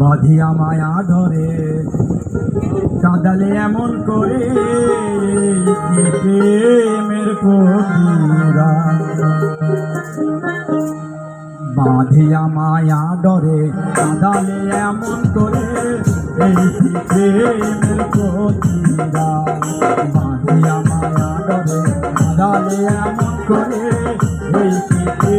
বাঁধিয়া মায়া ধরে, কাঁদালে এমন করে প্রেমের কবিরা। বাঁধিয়া মায়া ডরে কাঁদালে এমন করে এই প্রেমের কবিরা। বাঁধিয়া মায়া ডরে কাঁদালে এমন করে এই কি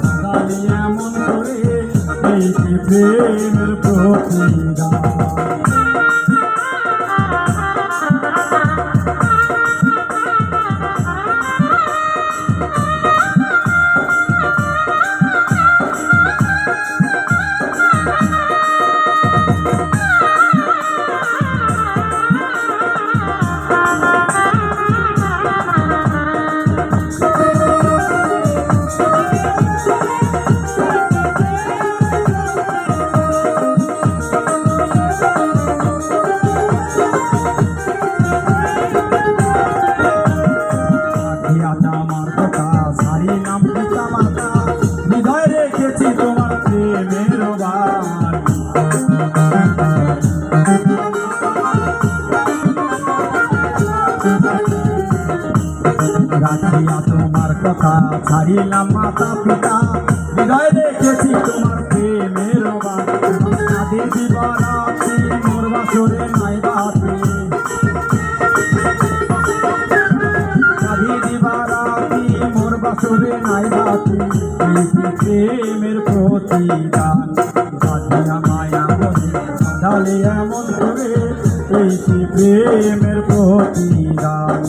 কাঁদালে এমন করে প্রেমের প্রতিদান? তোমার রাখিয়া তোমার কথা ছাড়িলাম মাতা পিতা। হৃদয় দেখেছি তোমার প্রেমের বান কাঁদে দিবারাতি মোর বাসরে বাসরে নাই বাতি প্রেমের প্রতিদান। বাদিয়া মায়া বলে ডালে এমন করে এই প্রেমের প্রতিদান।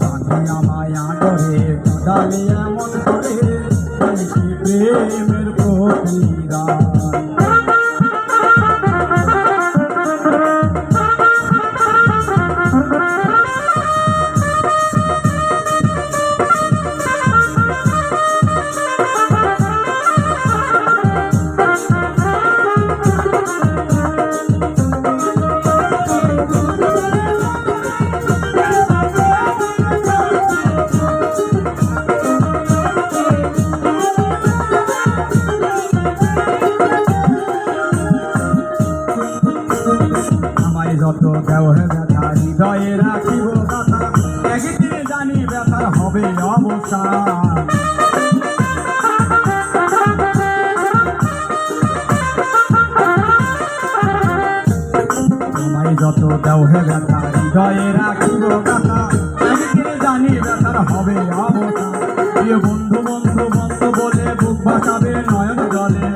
বাদিয়া মায়া করে ডালে এমন করে এই কি যত দেও ব্যথা, হৃদয়ে রাখিব কথা জানি ব্যথার হবে অবসান বন্ধু বন্ধু বন্ধু বলে বুক ভাসাবে নয়ন জলে।